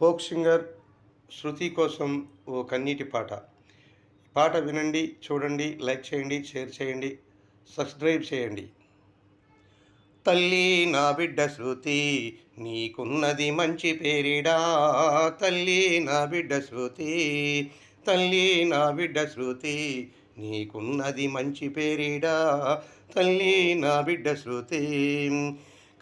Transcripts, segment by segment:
Folk singer శృతి కోసం ఓ కన్నీటి పాట. పాట వినండి చూడండి లైక్ చేయండి షేర్ చేయండి సబ్స్క్రైబ్ చేయండి. తల్లి నా బిడ్డ శృతి నీకున్నది మంచి పేరిడా. తల్లి నా బిడ్డ శృతి తల్లి నా బిడ్డ శృతి నీకున్నది మంచి పేరిడా. తల్లి నా బిడ్డ శృతి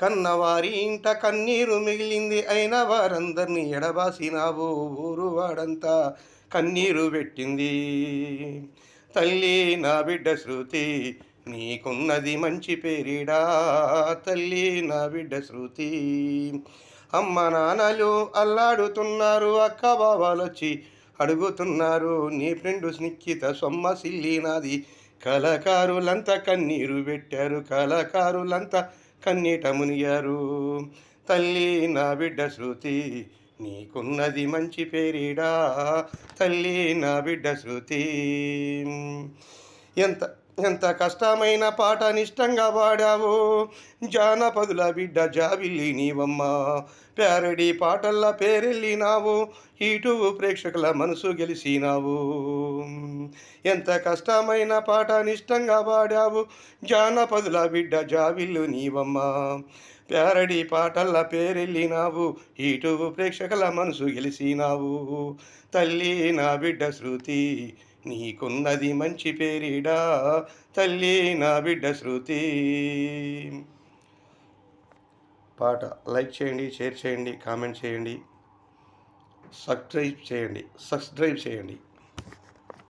కన్నవారి ఇంట కన్నీరు మిగిలింది అయిన వారందరినీ ఎడబాసినావు ఊరు వాడంతా. కన్నీరు పెట్టింది. తల్లి నా బిడ్డ శృతి నీకున్నది మంచి పేరిడా. తల్లి నా బిడ్డ శృతి అమ్మ నాన్నలు అల్లాడుతున్నారు అక్క బాబాలొచ్చి అడుగుతున్నారు. నీ ఫ్రెండు స్నిక్కిత సొమ్మ సిల్లి నాది. కళాకారులంతా కన్నీరు పెట్టారు కళాకారులంతా కన్నీట మునిగారు. తల్లి నా బిడ్డ శృతి నీకున్నది మంచి పేరిడా. తల్లి నా బిడ్డ శృతి. ఎంత ఎంత కష్టమైన పాట నిష్టంగా పాడావు. జానపదుల బిడ్డ జాబిల్లి నీవమ్మా. ప్యారడీ పాటల్లా పేరెళ్ళినావు. ఇటు ప్రేక్షకుల మనసు గెలిచినావు ఎంత కష్టమైన పాట నిష్టంగా పాడావు. జానపదుల బిడ్డ జాబిల్లు నీవమ్మా. ప్యారడీ పాటల్లా పేరెళ్ళినావు. ఇటు ప్రేక్షకుల మనసు గెలిచినావు తల్లి నా బిడ్డ శృతి. నీకున్నది మంచి పేరిడా తల్లి నా బిడ్డ శృతి. పాట లైక్ చేయండి షేర్ చేయండి కామెంట్ చేయండి సబ్స్క్రైబ్ చేయండి సబ్స్క్రైబ్ చేయండి.